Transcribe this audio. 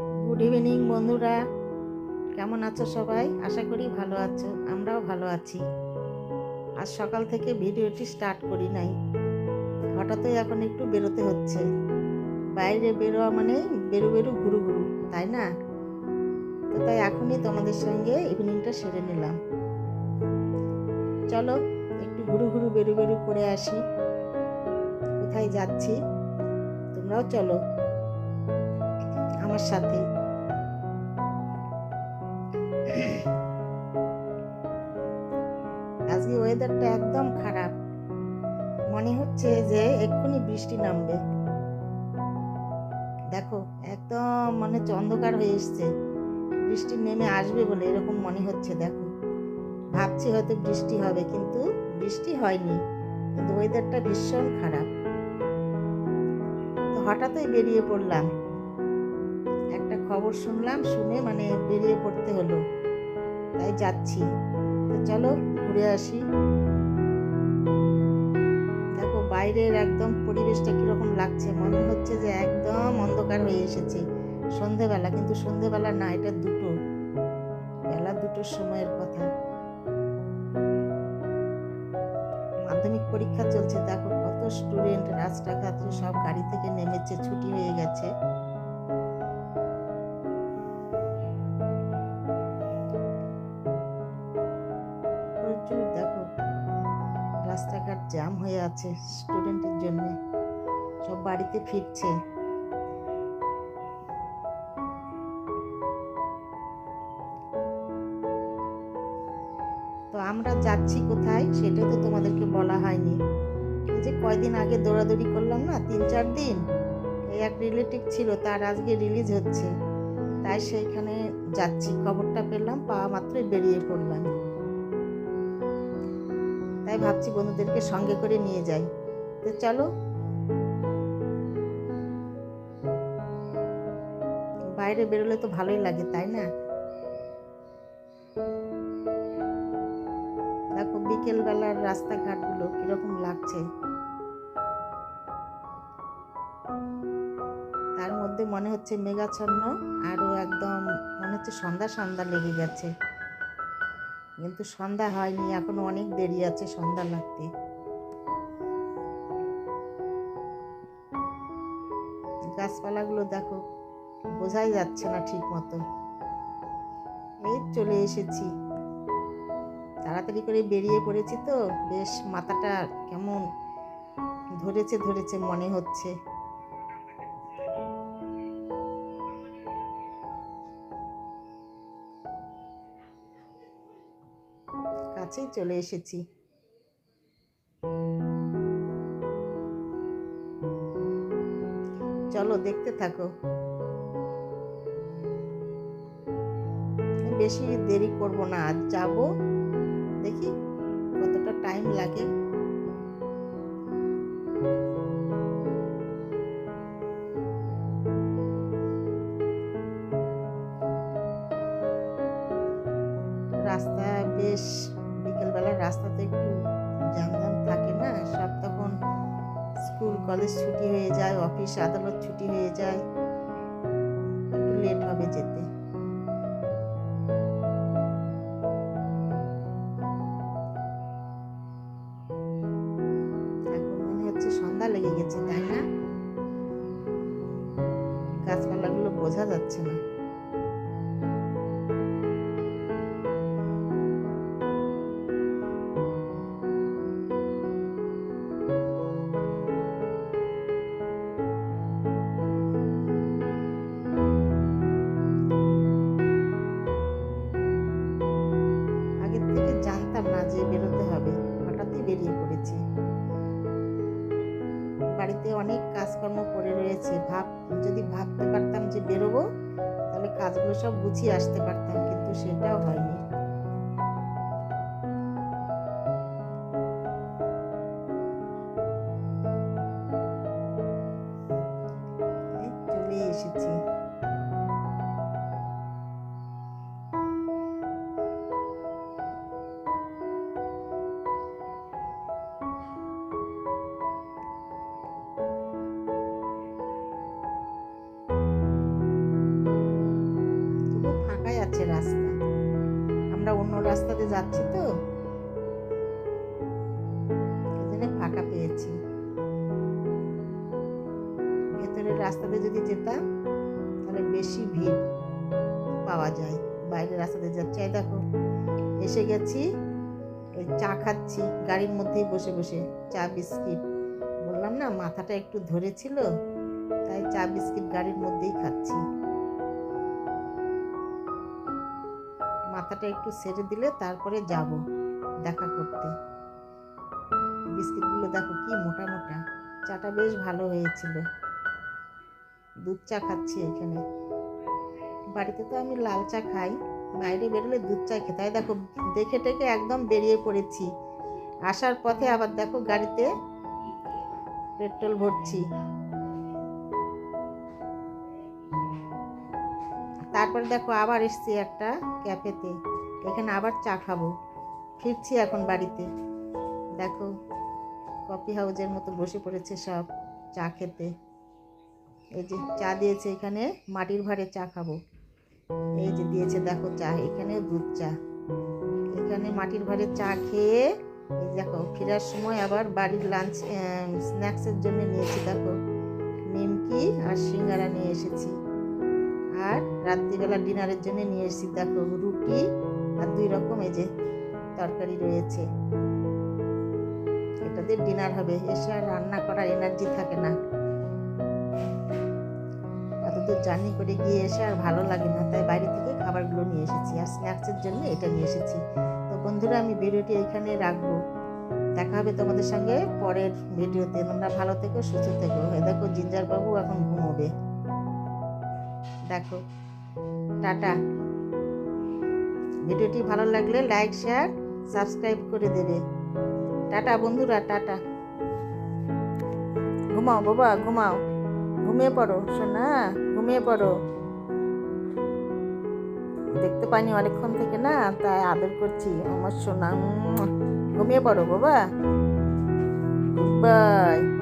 Good evening বন্ধুরা। কেমন আছো সবাই? আশা করি ভালো আছো, আমরাও ভালো আছি। আজ সকাল থেকে ভিডিওটি স্টার্ট করি নাই। হঠাৎই এখন একটু বেরোতে হচ্ছে। বাইরে বেরোয়া মানে বেরু বেরু ঘুরু ঘুরু, তাই না? তো তাই এখনই তোমাদের সঙ্গে ইভিনিংটা সেরে নিলাম। চলো, একটু ঘুরু ঘুরু, বেরু বেরু করে আসি। কোথায় যাচ্ছি? তোমরাও চলো। আমার সাথে। আজকে ওয়েদারটা একদম খারাপ। মনে হচ্ছে যে এক্ষুনি বৃষ্টি নামবে। দেখো, একদম মনে হচ্ছে অন্ধকার হয়ে এসছে। বৃষ্টি নেমে আসবে বলে এরকম মনে হচ্ছে, দেখো। ভাবছি হয়তো বৃষ্টি হবে, কিন্তু বৃষ্টি হয়নি। কিন্তু ওয়েদারটা ভীষণ খারাপ। তো হঠাৎই বেরিয়ে পড়লাম। খবর শুনলাম, শুনে মানে বেরিয়ে পড়তে হলো। তাই যাচ্ছি। চলো, ঘুরে আসি। দেখো, বাইরের একদম পরিবেশটা কীরকম লাগছে। মনে হচ্ছে যে একদম অন্ধকার হয়ে এসেছে। সন্ধেবেলা, কিন্তু সন্ধেবেলা না, এটা দুটো। বেলা দুটোর সময়ের কথা। মাধ্যমিক পরীক্ষা চলছে। দেখো, কত স্টুডেন্ট রাস্তাঘাট সব গাড়ি থেকে নেমেছে, ছুটি হয়ে গেছে। রাস্তাঘাট জ্যাম হয়ে আছে স্টুডেন্টের জন্য। সব বাড়িতে ফিরছে। তো আমরা যাচ্ছি কোথায় সেটা তো তোমাদেরকে বলা হয়নি। যে কয়দিন আগে দৌড়াদৌড়ি করলাম না, তিন চার দিন? এক রিলেটিভ ছিল, তার আজকে রিলিজ হচ্ছে। তাই সেইখানে যাচ্ছি, খবরটা পেলাম, পাওয়া মাত্রই বেরিয়ে পড়লাম। তাই ভাবছি বন্ধুদেরকে সঙ্গে করে নিয়ে যাই। তো চলো। বাইরে বেরোলে তো ভালোই লাগে, তাই না? দেখো বিকেলবেলার রাস্তাঘাটগুলো কীরকম লাগছে। তার মধ্যে মনে হচ্ছে মেঘাচ্ছন্ন, আরও একদম মনে হচ্ছে সন্ধ্যা সন্ধ্যা লেগে গেছে। কিন্তু সন্ধ্যা হয়নি, এখনও অনেক দেরি আছে সন্ধ্যা লাগতে। গাছপালাগুলো দেখো, বোঝাই যাচ্ছে না ঠিক মতো এই চলে এসেছি। তাড়াতাড়ি করে বেরিয়ে পড়েছি তো, বেশ মাথাটা কেমন ধরেছে ধরেছে মনে হচ্ছে। কাছেই চলে এসেছি। চলো দেখতে থাকো। বেশি দেরি করব না, আজ যাব। দেখি কতটা টাইম লাগে। রাস্তা বেশ রাস্তাতে একটু জ্যাম থাকে না, সব তখন স্কুল, কলেজ ছুটি হয়ে যায়, অফিস আদালত ছুটি হয়ে যায়, একটু লেট হবে যেতে। সন্ধ্যা লেগে গেছে, তাই না? গাছপালাগুলো বোঝা যাচ্ছে না। বাড়িতে অনেক কাজকর্ম পড়ে রয়েছে। ভাব, যদি ভাবতে পারতাম যে বেরোবো, তাহলে কাজগুলো সব গুছিয়ে আসতে পারতাম, কিন্তু সেটাও হয়নি। চলে এসেছি। রাস্তা। আমরা অন্য রাস্তাতে যাচ্ছি তো। জন্য ফাঁকা পেয়েছি। ভেতরের রাস্তাতে যদি যেতাম, তাহলে বেশি ভিড় পাওয়া যায়। বাইরের রাস্তাতে যাচ্ছি। দেখো, এসে গেছি, এই চা খাচ্ছি, গাড়ির মধ্যেই বসে বসে, চা, বিস্কিট। বললাম না, মাথাটা একটু ধরেছিল, তাই চা, বিস্কিট গাড়ির মধ্যেই খাচ্ছি। মাথাটা একটু সেরে দিলে তারপরে যাব দেখা করতে। বিস্কিটগুলো দেখো কি মোটা মোটা, চাটা বেশ ভালো হয়েছিল। দুধ চা খাচ্ছি এখানে। বাড়িতে তো আমি লাল চা খাই, বাইরে বেরোলে দুধ চা খেতে হয়। দেখো দেখে টেকে একদম বেরিয়ে পড়েছি। আসার পথে আবার দেখো গাড়িতে পেট্রোল ভরছি। তারপরে দেখো আবার এসছি একটা ক্যাফেতে। এখানে আবার চা খাব। ফিরছি এখন বাড়িতে। দেখো, কফি হাউজের মতো বসে পড়েছে সব চা খেতে। এই যে চা দিয়েছে এখানে, মাটির ভাঁড়ে চা খাব। এই যে দিয়েছে দেখো চা, এখানে দুধ চা। এখানে মাটির ভাঁড়ে চা খেয়ে দেখো, ফেরার সময় আবার বাড়ির লাঞ্চ স্ন্যাক্সের জন্য নিয়েছি দেখো। নিমকি আর সিঙ্গারা নিয়ে এসেছি। আর রাত্রিবেলা ডিনারের জন্য নিয়ে এসেছি, দেখো রুটি আর দুই রকম এই যে তরকারি রয়েছে। এটাতে ডিনার হবে, এসে আর রান্না করার এনার্জি থাকে না। এতদূর জার্নি করে গিয়ে এসে আর ভালো লাগে না, তাই বাইরে থেকে খাবারগুলো নিয়ে এসেছি আর স্ন্যাক্সের জন্য এটা নিয়ে এসেছি। তো বন্ধুরা, আমি ভিডিওটি এখানে রাখব। দেখা হবে তোমাদের সঙ্গে পরের ভিডিওতে। তোমরা ভালো থেকো, সুস্থ থেকো। দেখো জিঞ্জার বাবু এখন ঘুমোবে। দেখো। টাটা। ভিডিওটি ভালো লাগলে লাইক, শেয়ার, সাবস্ক্রাইব করে দেবে। টাটা বন্ধুরা, টাটা। ঘুমাও বাবা, ঘুমাও। ঘুমিয়ে পড়ো, সোনা, ঘুমিয়ে পড়ো। দেখতে পাইনি অনেকক্ষণ থেকে না, তাই আদর করছি আমার সোনা। ঘুমিয়ে পড়ো বাবা। বাই